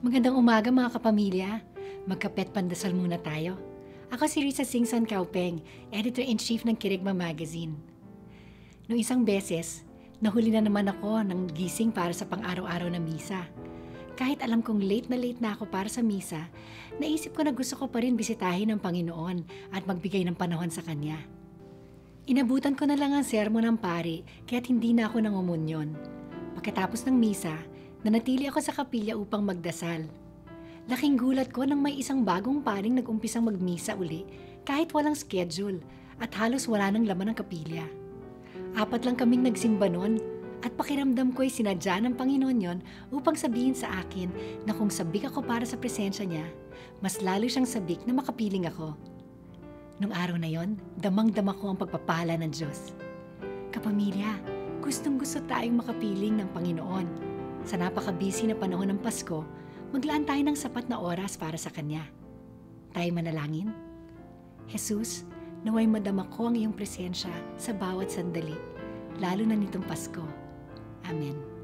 Magandang umaga mga kapamilya. Magkapet pandasal muna tayo. Ako si Risa Singson Kaupeng, Editor-in-Chief ng Kirigma Magazine. Noong isang beses, nahuli na naman ako ng gising para sa pang-araw-araw na misa. Kahit alam kong late na late na ako para sa misa, naisip ko na gusto ko pa rin bisitahin ng Panginoon at magbigay ng panahon sa Kanya. Inabutan ko na lang ang sermon ng pari kaya't hindi na ako nangumunyon. Pagkatapos ng misa, nanatili ako sa kapilya upang magdasal. Laking gulat ko nang may isang bagong paring nag-umpisang magmisa uli kahit walang schedule at halos wala nang laman ng kapilya. Apat lang kaming nagsimba nun at pakiramdam ko'y sinadya ng Panginoon yon upang sabihin sa akin na kung sabik ako para sa presensya niya, mas lalo siyang sabik na makapiling ako. Nung araw na yon, damang-dama ko ang pagpapala ng Diyos. Kapamilya, gustong gusto tayong makapiling ng Panginoon. Sa napaka-busy na panahon ng Pasko, maglaan tayo ng sapat na oras para sa Kanya. Tayo manalangin? Jesus, naway madama ko ang iyong presensya sa bawat sandali, lalo na nitong Pasko. Amen.